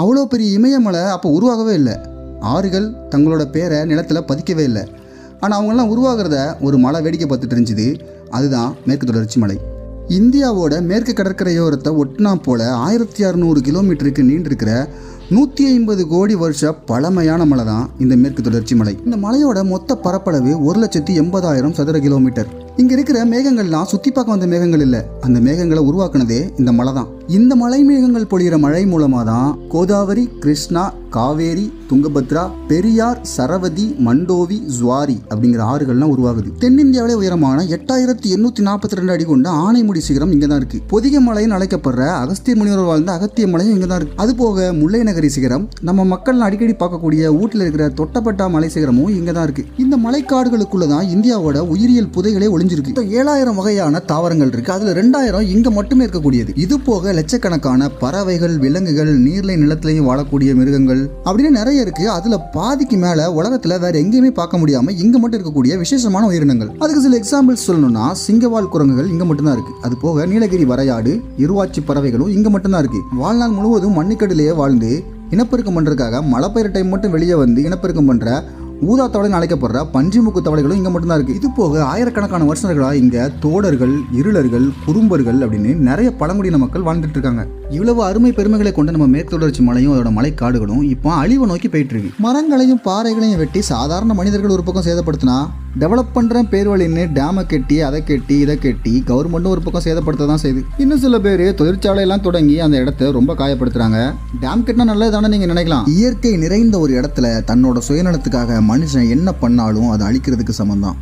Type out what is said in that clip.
அவ்வளோ பெரிய இமயமலை அப்போ உருவாகவே இல்லை. ஆறுகள் தங்களோட பேரை நிலத்தில் பதிக்கவே இல்லை. ஆனால் அவங்கெல்லாம் உருவாகிறத ஒரு மலை வேடிக்கை பார்த்துட்டு இருந்துச்சு. அதுதான் மேற்கு தொடர்ச்சி மலை. இந்தியாவோட மேற்கு கடற்கரையோரத்தை ஒட்டினா போல ஆயிரத்தி அறநூறு கிலோமீட்டருக்கு நீண்டிருக்கிற நூற்றி ஐம்பது கோடி வருஷ பழமையான மலை தான் இந்த மேற்கு தொடர்ச்சி மலை. இந்த மலையோட மொத்த பரப்பளவு ஒரு லட்சத்தி எண்பதாயிரம் சதுர கிலோமீட்டர். இங்க இருக்கிற மேகங்கள்லாம் சுத்தி பார்க்க வந்த மேகங்கள் இல்ல. அந்த மேகங்களை உருவாக்குனதே இந்த மலை தான் இந்த மலை மேகங்கள் பொழிகிற மழை மூலமா தான் கோதாவரி கிருஷ்ணா காவேரி துங்கபத்ரா பெரியார் சரவதி மண்டோவி ஜுவாரி அப்படிங்கிற ஆறுகள்லாம் உருவாகுது. தென்னிந்தியாவிலே உயரமான எட்டாயிரத்தி எண்ணூத்தி நாற்பத்தி ரெண்டு அடி கொண்ட ஆனைமுடி சிகரம் இங்கே தான் இருக்கு. பொதிக மலைன்னு அழைக்கப்படுற அகஸ்திய முனிவர் வாழ்ந்த அகத்திய மலையும் இங்கே தான் இருக்கு. அது போக முல்லை நகரி சிகரம் நம்ம மக்கள் அடிக்கடி பார்க்கக்கூடிய ஊட்டில் இருக்கிற தொட்டப்பட்டா மலை சிகரமும் இங்கே தான் இருக்கு. இந்த மலைக்காடுகளுக்குள்ள தான் இந்தியாவோட உயிரியல் புதைகளே ஒளிஞ்சிருக்கு ஏழாயிரம் வகையான தாவரங்கள் இருக்கு. அதுல ரெண்டாயிரம் இங்க மட்டுமே இருக்கக்கூடியது. இது போக லட்சக்கணக்கான பறவைகள் விலங்குகள் நீர்லை நிலத்திலையும் வாழக்கூடிய மிருகங்கள் அப்படின்னு நிறைய இருக்கு. அதுல பாதிக்கு மேல உலகத்துல வேற எங்கேயுமே பார்க்க முடியாம இங்க மட்டும் இருக்கக்கூடிய விசேஷமான உயிரினங்கள். அதுக்கு சில எக்ஸாம்பிள்ஸ் சொல்லணும்னா சிங்கவால் குரங்குகள் இங்க மட்டும்தான் இருக்கு. அது போக நீலகிரி வரையாடு இருவாச்சி பறவைகளும் இங்க மட்டும்தான் இருக்கு. வாழ்நாள் முழுவதும் மண்ணிக்கடலையே வாழ்ந்து இனப்பெருக்கம் பண்றதுக்காக மழை பெயர் டைம் மட்டும் வெளியே வந்து இனப்பெருக்கம் பண்ற ஊதா தவளைன்னு அழைக்கப்படுற பஞ்சுமுக்கு தவளைகளும் இங்கே மட்டும்தான் இருக்குது இது போக ஆயிரக்கணக்கான வருஷங்களாக இங்கே தோடர்கள் இருளர்கள் குறும்பர்கள் அப்படின்னு நிறைய பழங்குடியின மக்கள் வாழ்ந்துட்டு இருக்காங்க. இவ்வளவு அருமை பெருமைகளை கொண்ட நம்ம மேற்கு தொடர்ச்சி மலையும் அதோட மலைக்காடுகளும் இப்போ அழிவை நோக்கி போயிட்டு இருக்கு மரங்களையும் பாறைகளையும் வெட்டி சாதாரண மனிதர்கள் ஒரு பக்கம் சேதப்படுத்தினா டெவலப் பண்ற பேர் வழின்னு டேமை கட்டி அதை கட்டி இதை கட்டி கவர்மெண்ட்டும் ஒரு பக்கம் சேதப்படுத்த தான் செய்யுது இன்னும் சில பேர் தொழிற்சாலையெல்லாம் தொடங்கி அந்த இடத்த ரொம்ப காயப்படுத்துறாங்க. டேம் கட்டினா நல்லது தானே நீங்கள் நினைக்கலாம். இயற்கை நிறைந்த ஒரு இடத்துல தன்னோட சுயநலத்துக்காக மனுஷன் என்ன பண்ணாலும் அதை அழிக்கிறதுக்கு சமம் தான்